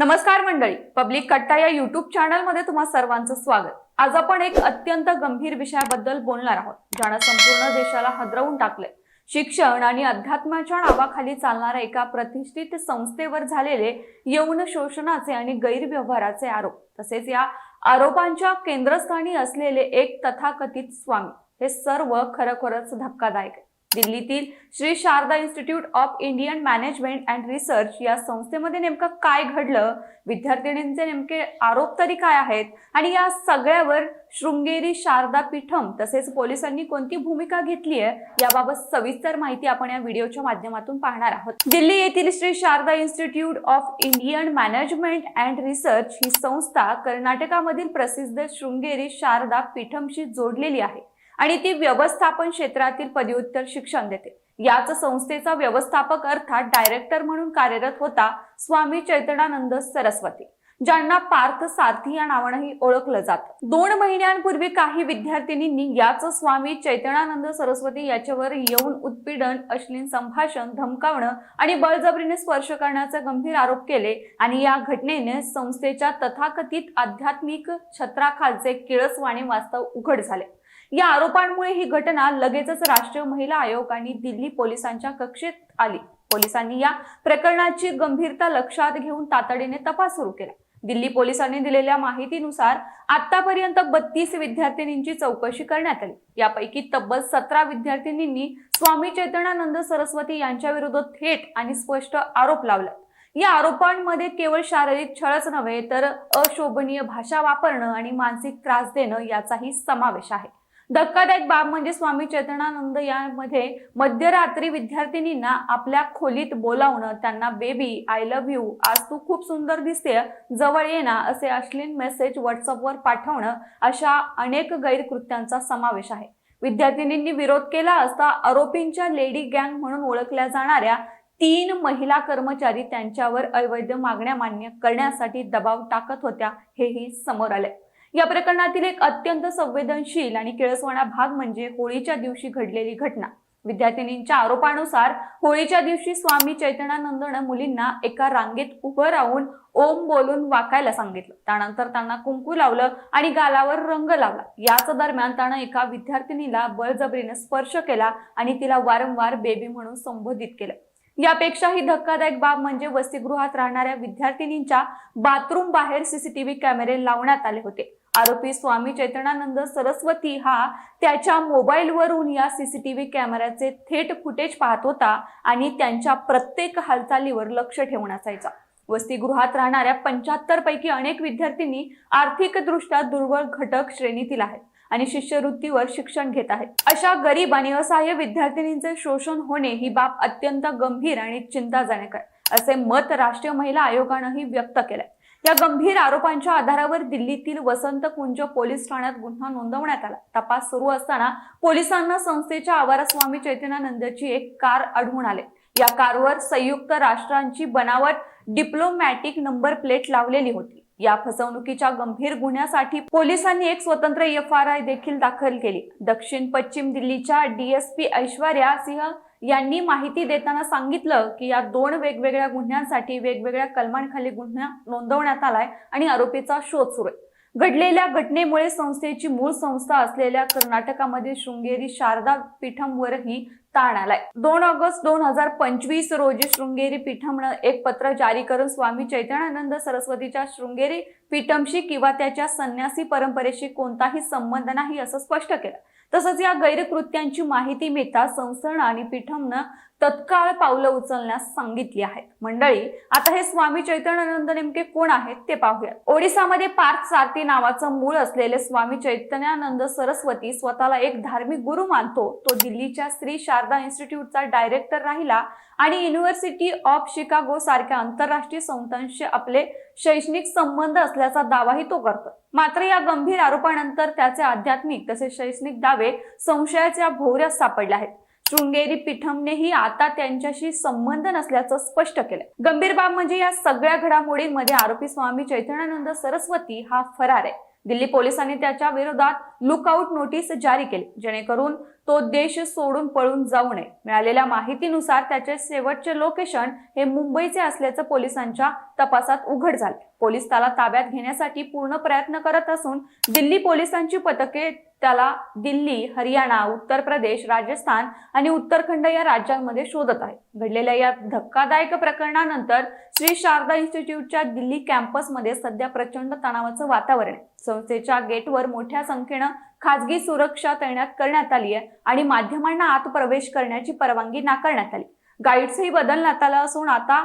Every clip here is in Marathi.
नमस्कार मंडळी. पब्लिक कट्टा या युट्यूब चॅनलमध्ये तुम्हा सर्वांचं स्वागत. आज आपण एक अत्यंत गंभीर विषयाबद्दल बोलणार आहोत ज्यानं संपूर्ण देशाला हदरवून टाकले शिक्षण आणि अध्यात्माच्या नावाखाली चालणाऱ्या एका प्रतिष्ठित संस्थेवर झालेले यौन शोषणाचे आणि गैरव्यवहाराचे आरोप तसेच या आरोपांच्या केंद्रस्थानी असलेले एक तथाकथित स्वामी हे सर्व खरोखरच धक्कादायक आहे. दिल्लीतील Shri Sharada institute of Indian management and research या संस्थेमध्ये नेमकं काय घडलं? विद्यार्थिनींचे नेमके आरोप तरी काय आहेत? आणि या सगळ्यावर शृंगेरी शारदा पीठम तसेच पोलिसांनी कोणती भूमिका घेतली आहे? याबाबत सविस्तर माहिती आपण या व्हिडिओच्या माध्यमातून पाहणार आहोत. दिल्ली येथील Shri Sharada institute of Indian management and research ही संस्था कर्नाटकामधील प्रसिद्ध शृंगेरी शारदा पीठमशी जोडलेली आहे. आणि ती व्यवस्थापन क्षेत्रातील पदव्युत्तर शिक्षण देते. याच संस्थेचा व्यवस्थापक अर्थात डायरेक्टर म्हणून कार्यरत होता स्वामी चैतनानंद सरस्वती ज्यांना पार्थ सारथी या नावानंही ओळखलं जातं. दोन महिन्यांपूर्वी काही विद्यार्थिनींनी याच स्वामी चैतनानंद सरस्वती याच्यावर येऊन उत्पीडन अश्लील संभाषण धमकावणं आणि बळजबरीने स्पर्श करण्याचे गंभीर आरोप केले आणि या घटनेने संस्थेच्या तथाकथित आध्यात्मिक छत्राखालचे किळसवाणे वास्तव उघड झाले. या आरोपांमुळे ही घटना लगेचच राष्ट्रीय महिला आयोग आणि दिल्ली पोलिसांच्या कक्षेत आली. पोलिसांनी या प्रकरणाची गंभीरता लक्षात घेऊन तातडीने तपास सुरू केला. दिल्ली पोलिसांनी दिलेल्या माहितीनुसार आतापर्यंत बत्तीस विद्यार्थिनींची चौकशी करण्यात आली. यापैकी तब्बल सतरा विद्यार्थिनींनी स्वामी चैतन्यानंद सरस्वती यांच्या विरोधात थेट आणि स्पष्ट आरोप लावला. या आरोपांमध्ये केवळ शारीरिक छळच नव्हे तर अशोभनीय भाषा वापरणं आणि मानसिक त्रास देणं याचाही समावेश आहे. धक्कादायक बाब म्हणजे स्वामी चेतनानंद यामध्ये मध्यरात्री विद्यार्थिनींना आपल्या खोलीत बोलावणं त्यांना बेबी आय लव्ह यू आज तू खूप सुंदर दिसते जवळ ये ना असे अश्लील मेसेज व्हॉट्सअपवर पाठवणं अशा अनेक गैरकृत्यांचा समावेश आहे. विद्यार्थिनींनी विरोध केला असता आरोपींच्या लेडी गँग म्हणून ओळखल्या जाणाऱ्या तीन महिला कर्मचारी त्यांच्यावर अवैध मागण्या मान्य करण्यासाठी दबाव टाकत होत्या हेही समोर आले या प्रकरणातील एक अत्यंत संवेदनशील आणि किळसवाणा भाग म्हणजे होळीच्या दिवशी घडलेली घटना. विद्यार्थिनींच्या आरोपानुसार होळीच्या दिवशी स्वामी चैतन्यानंदनं मुलींना एका रांगेत उभं राहून ओम बोलून वाकायला सांगितलं. त्यानंतर त्यांना कुंकू लावलं आणि गालावर रंग लावला. याच दरम्यान त्यानं एका विद्यार्थिनीला बळजबरीने स्पर्श केला आणि तिला वारंवार बेबी म्हणून संबोधित केलं. यापेक्षाही धक्कादायक बाब म्हणजे वसतिगृहात राहणाऱ्या विद्यार्थिनींच्या बाथरूम बाहेर सीसीटीव्ही कॅमेरे लावण्यात आले होते. आरोपी स्वामी चैतनानंद सरस्वती हा त्याच्या मोबाईलवरून या सीसीटीव्ही कॅमेऱ्याचे थेट फुटेज पाहत होता आणि त्यांच्या प्रत्येक हालचालीवर लक्ष ठेवून असायचा. वसतिगृहात राहणाऱ्या पंच्याहत्तर पैकी अनेक विद्यार्थ्यांनी आर्थिकदृष्ट्या दुर्बल घटक श्रेणीतील आहेत आणि शिष्यवृत्तीवर शिक्षण घेत आहेत. अशा गरीब आणि असहाय्य विद्यार्थिनींचे शोषण होणे ही बाब अत्यंत गंभीर आणि चिंताजनक आहे असे मत राष्ट्रीय महिला आयोगानंही व्यक्त केलंय. या गंभीर आरोपांच्या आधारावर दिल्लीतील वसंत कुंज पोलीस ठाण्यात गुन्हा नोंदवण्यात आला. तपास सुरू असताना पोलिसांना संस्थेच्या आवारात स्वामी चैतन्यानंदची एक कार आढळून आले. या कारवर संयुक्त राष्ट्रांची बनावट डिप्लोमॅटिक नंबर प्लेट लावलेली होती. या फसवणुकीच्या गंभीर गुन्ह्यासाठी पोलिसांनी एक स्वतंत्र एफ आर आय देखील दाखल केली. दक्षिण पश्चिम दिल्लीच्या डीएसपी ऐश्वर्या सिंह यांनी माहिती देताना सांगितलं की या दोन वेगवेगळ्या गुन्ह्यांसाठी वेगवेगळ्या कलमांखाली गुन्हा नोंदवण्यात आलाय आणि आरोपीचा शोध सुरू आहे. घडलेल्या घटनेमुळे संस्थेची मूळ संस्था असलेल्या कर्नाटकामध्ये शृंगेरी शारदा पीठमवरही ताण आलाय. दोन ऑगस्ट दोन हजार पंचवीस रोजी शृंगेरी पीठमनं एक पत्र जारी करून स्वामी चैतन्यानंद सरस्वतीच्या शृंगेरी पीठमशी किंवा त्याच्या संन्यासी परंपरेशी कोणताही संबंध नाही असं स्पष्ट केलं. तसंच या गैरकृत्यांची माहिती मिळता संस्थान आणि पीठमनं तत्काळ पावलं उचलण्यास सांगितली आहेत. मंडळी आता हे स्वामी चैतन्यानंद नेमके कोण आहेत ते पाहूयात. ओडिसामध्ये पार्थ सारथी नावाचं मूळ असलेले स्वामी चैतन्यानंद सरस्वती स्वतःला एक धार्मिक गुरु मानतो. तो दिल्लीच्या श्री शारदा इन्स्टिट्यूटचा डायरेक्टर राहिला आणि युनिव्हर्सिटी ऑफ शिकागो सारख्या आंतरराष्ट्रीय संस्थांशी आपले शैक्षणिक संबंध असल्याचा दावाही तो करतो. मात्र या गंभीर आरोपानंतर त्याचे आध्यात्मिक तसेच शैक्षणिक दावे संशयाच्या भोवऱ्यात सापडले आहेत. शृंगेरी पीठमनेही आता त्यांच्याशी संबंध नसल्याचं स्पष्ट केलंय गंभीर बाब म्हणजे या सगळ्या घडामोडींमध्ये आरोपी स्वामी चैतन्यानंद सरस्वती हा फरार आहे. दिल्ली पोलिसांनी त्याच्या विरोधात लुकआउट नोटीस जारी केली जेणेकरून तो देश सोडून पळून जाऊ नये. मिळालेल्या माहितीनुसार त्याचे शेवटचे लोकेशन हे मुंबईचे असल्याचं पोलिसांच्या तपासात उघड झाले. पोलीस त्याला ताब्यात घेण्यासाठी पूर्ण प्रयत्न करत असून दिल्ली पोलिसांची पथके त्याला दिल्ली हरियाणा उत्तर प्रदेश राजस्थान आणि उत्तराखंड या राज्यांमध्ये शोधत आहे. घडलेल्या या धक्कादायक प्रकरणानंतर श्री शारदा इन्स्टिट्यूटच्या दिल्ली कॅम्पसमध्ये सध्या प्रचंड तणावाचं वातावरण आहे. संस्थेच्या गेटवर मोठ्या संख्येनं खाजगी सुरक्षा तैनात करण्यात आली आहे आणि माध्यमांना आत प्रवेश करण्याची परवानगी नाकारण्यात आली. गाईड्सही बदलण्यात आलं असून आता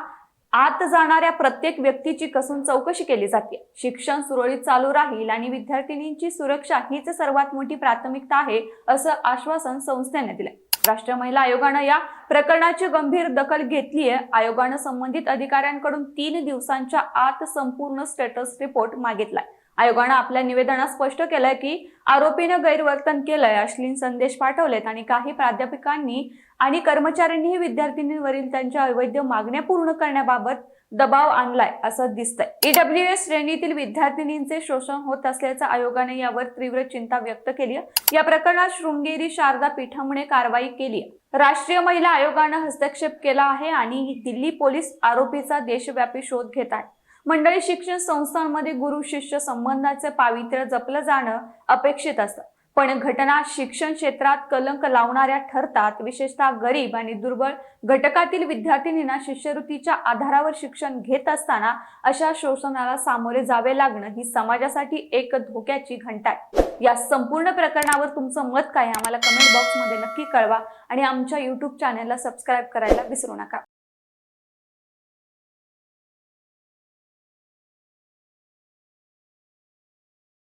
आत जाणाऱ्या प्रत्येक व्यक्तीची कसून चौकशी केली जाते. शिक्षण सुरळीत चालू राहील आणि विद्यार्थिनींची सुरक्षा हीच सर्वात मोठी प्राथमिकता आहे असं आश्वासन संस्थेने दिलंय. राष्ट्रीय महिला आयोगानं या प्रकरणाची गंभीर दखल घेतली आहे आयोगानं संबंधित अधिकाऱ्यांकडून तीन दिवसांच्या आत संपूर्ण स्टेटस रिपोर्ट मागितलाय. आयोगानं आपल्या निवेदनात स्पष्ट केलंय की आरोपीनं गैरवर्तन केलंय अश्लील संदेश पाठवलेत आणि काही प्राध्यापकांनी आणि कर्मचाऱ्यांनीही विद्यार्थिनींवरील त्यांच्या अवैध मागण्या पूर्ण करण्याबाबत दबाव आणलाय असं दिसतंय. ईडब्ल्यू एस श्रेणीतील विद्यार्थिनींचे शोषण होत असल्याचं आयोगाने यावर तीव्र चिंता व्यक्त केली या प्रकरणात शृंगेरी शारदा पीठामुळे कारवाई केली राष्ट्रीय महिला आयोगानं हस्तक्षेप केला आहे आणि दिल्ली पोलीस आरोपीचा देशव्यापी शोध घेत आहे. मंडळी शिक्षण संस्थांमध्ये गुरु शिष्य संबंधाचे पावित्र्य जपलं जाणं अपेक्षित असतं. पण घटना शिक्षण क्षेत्रात कलंक लावणाऱ्या ठरतात. विशेषतः गरीब आणि दुर्बळ घटकातील विद्यार्थिनींना शिष्यवृत्तीच्या आधारावर शिक्षण घेत असताना अशा शोषणाला सामोरे जावे लागणं ही समाजासाठी एक धोक्याची घंटा आहे या संपूर्ण प्रकरणावर तुमचं मत काय आम्हाला कमेंट बॉक्समध्ये नक्की कळवा आणि आमच्या युट्यूब चॅनलला सबस्क्राईब करायला विसरू नका.